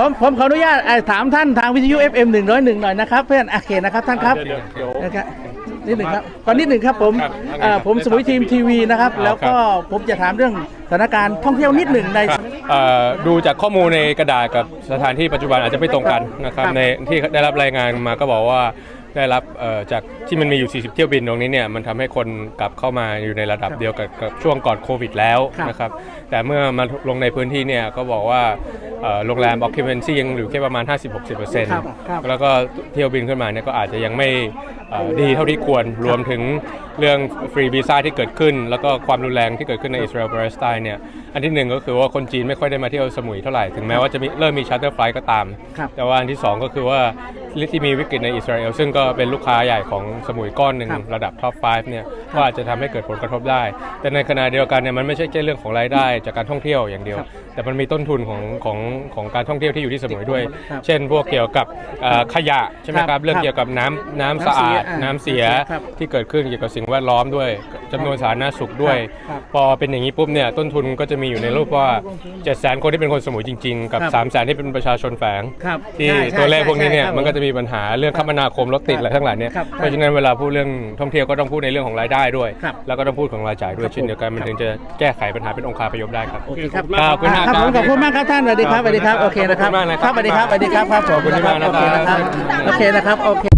ผมผมขออนุญาตเอ่อถามท่านทางวิทยุ FM 101 หน่อยนะครับ เพื่อนโอเคนะครับท่านครับเดี๋ยวเดี๋ยว นะครับนิดหนึ่งครับก่อนนิดหนึ่งครับผมครับเอ่อผมสมุยทีมทีวีนะครับ ครับ แล้วก็ผมจะถามเรื่องสถานการณ์ท่องเที่ยวนิดหนึ่งใน ครับเอ่อดูจากข้อมูลในกระดาษกับสถานที่ปัจจุบันอาจจะไม่ตรงกันนะครับครับในที่ได้รับรายงานมาก็บอกว่าได้รับเอ่อจากที่มันมีอยู่ 40 เที่ยวบินตรงนี้เนี่ยมันทำให้คนกลับเข้ามาอยู่ในระดับเดียวกับกับช่วงก่อนโควิดแล้วครับนะครับแต่เมื่อมาลงในพื้นที่เนี่ยก็บอกว่าเอ่อ โรงแรม occupancy ยังอยู่แค่ประมาณ 50-60%ครับครับแล้วก็เที่ยวบินขึ้นมาเนี่ยก็อาจจะยังไม่เอ่อ ดีเท่าที่ควรรวมถึงเรื่องฟรีวีซ่าที่เกิดขึ้น แล้วก็ความรุนแรงที่เกิดขึ้นในอิสราเอลปาเลสไตน์เนี่ยอันที่หนึ่งก็คือว่าคนจีนไม่ค่อยได้มาเที่ยวสมุยเท่าไหร่ ถึงแม้ว่าจะมีเริ่มมีชาร์เตอร์ไฟล์ก็ตามครับแต่ว่าอันที่สองก็คือว่าที่มีวิกฤตในอิสราเอลซึ่งก็เป็นลูกค้าใหญ่ของสมุยก้อนหนึ่งครับระดับท็อป 5 เนี่ยก็อาจจะทำให้เกิดผลกระทบได้ แต่ในขณะเดียวกันเนี่ยมันไม่ใช่แค่เรื่องของรายได้จากการท่องเที่ยวอย่างเดียวครับแต่มันมีต้นทุนของของของการท่องเที่ยวที่อยู่ที่สมุยด้วยครับเช่น พวกเกี่ยวกับเอ่อขยะใช่ไหมคครัรับบเรื่องครับเกี่ยวกับน้ำน้ำสะอาดน้ำน้ำเสีเสียยครับที่เกิดขึ้นเกี่ยวกับสิ่งแวดล้อมด้วยจำนวนสาธารณสุขด้วยครับพอเป็นอย่างนี้ปุ๊บเนี่ยต้นทุนก็จะมีอยู่ในรูปว่า7 0 0 0 0 0คนที่เป็นคนสมุยจริง ๆ กับครับ3 0 0 0 0 0ที่เป็นประชาชนแฝงครับที่ใช่ใช่ตัวเลขพวกนี้เนี่ยใช่มันก็จะครับมีปัญหาเรื่องคมนาคมรถติดครับอะไรทั้งหลายเนี่ยครับเพราะฉะนั้นเวลาพูดเรื่องท่องเที่ยวก็ต้องพูดในเรื่องของรายได้ด้วยครับแล้วก็ต้องพูดของรายจ่ายด้วยครับเช่นเดียวกันมันถึงจะแก้ไขปัญหาเป็นองค์คาพยพได้ครับโอเคครับขอบคุณมากครับผมคขรับอบคุณมากครับท่านสวัสดีครับสวัสดีครับโอเคนะครับขอบคุณมากนะครับสวัสดีครับสวัสดีครับครับผมขอบคุณมากนะครับโอเคนะครับโอเคนะครับโอเค